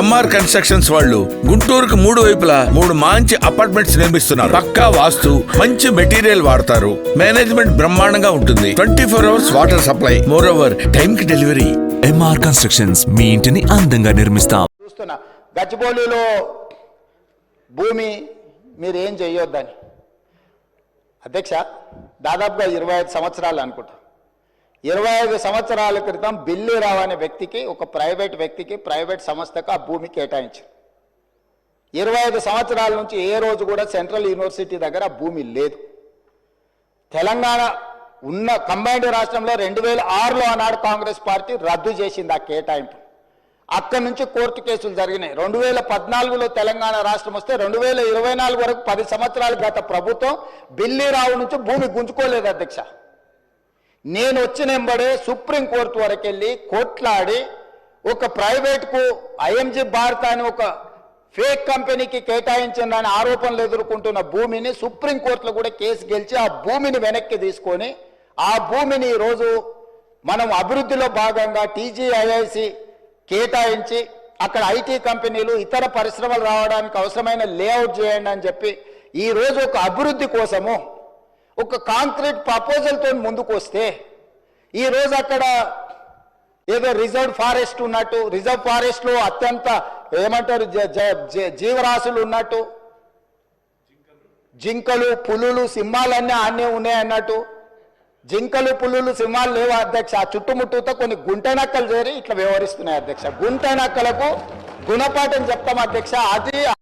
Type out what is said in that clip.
MR constructions వాళ్ళు గుంటూరుకు మూడు వైపులా మూడు మంచి అపార్ట్మెంట్స్ నిర్మిస్తున్నారు. పక్కా వాస్తు మంచి మెటీరియల్ వాడతారు. మేనేజ్మెంట్ బ్రహ్మాండంగా ఉంటుంది. Twenty four hours water supply. More over time కి డెలివరీ ఎంఆర్ కన్స్ట్రక్షన్స్ మీ ఇంటిని అందంగా నిర్మిస్తాం. చూస్తున్నా. గచ్చిబౌలిలో భూమి మీరు ఏం చేయొద్దని అధ్యక్ష దాదాపుగా ఇరవై ఐదు సంవత్సరాలు అనుకుంటా. ఇరవై ఐదు సంవత్సరాల క్రితం బిల్లీరావు అనే వ్యక్తికి ఒక ప్రైవేట్ వ్యక్తికి ప్రైవేట్ సంస్థకు ఆ భూమి కేటాయించారు. ఇరవై ఐదు సంవత్సరాల నుంచి ఏ రోజు కూడా సెంట్రల్ యూనివర్సిటీ దగ్గర భూమి లేదు. తెలంగాణ ఉన్న కంబైన్డ్ రాష్ట్రంలో రెండు వేల ఆరులో ఆనాడు కాంగ్రెస్ పార్టీ రద్దు చేసింది ఆ కేటాయింపు. అక్కడి నుంచి కోర్టు కేసులు జరిగినాయి. రెండు వేల పద్నాలుగులో తెలంగాణ రాష్ట్రం వస్తే రెండు వేల ఇరవై నాలుగు వరకు పది సంవత్సరాలు గత ప్రభుత్వం బిల్లీరావు నుంచి భూమి గుంజుకోలేదు అధ్యక్ష. నేను వచ్చినంబడే సుప్రీంకోర్టు వరకు వెళ్ళి కొట్లాడి ఒక ప్రైవేట్కు ఐఎంజీ భారత్ అని ఒక ఫేక్ కంపెనీకి కేటాయించిందని ఆరోపణలు ఎదుర్కొంటున్న భూమిని సుప్రీంకోర్టులో కూడా కేసు గెలిచి ఆ భూమిని వెనక్కి తీసుకొని ఆ భూమిని ఈరోజు మనం అభివృద్ధిలో భాగంగా టీజీఐఐసి కేటాయించి అక్కడ ఐటీ కంపెనీలు ఇతర పరిశ్రమలు రావడానికి అవసరమైన లేఅవుట్ చేయండి అని చెప్పి ఈ రోజు ఒక అభివృద్ధి కోసము ఒక కాంక్రీట్ ప్రపోజల్తో ముందుకు వస్తే ఈ రోజు అక్కడ ఏదో రిజర్వ్ ఫారెస్ట్ ఉన్నట్టు రిజర్వ్ ఫారెస్ట్లో అత్యంత ఏమంటారు జ- జ- జీవరాశులు ఉన్నట్టు జింకలు పులులు సింహాలన్నీ అన్నీ ఉన్నాయి అన్నట్టు జింకలు పులులు సింహాలు లేవు అధ్యక్ష? ఆ చుట్టుముట్టుతో కొన్ని గుంటనక్కలు చేరి ఇట్లా వ్యవహరిస్తున్నాయి అధ్యక్ష. గుంటనక్కలకు గుణపాఠం చెప్తాం అధ్యక్ష. అది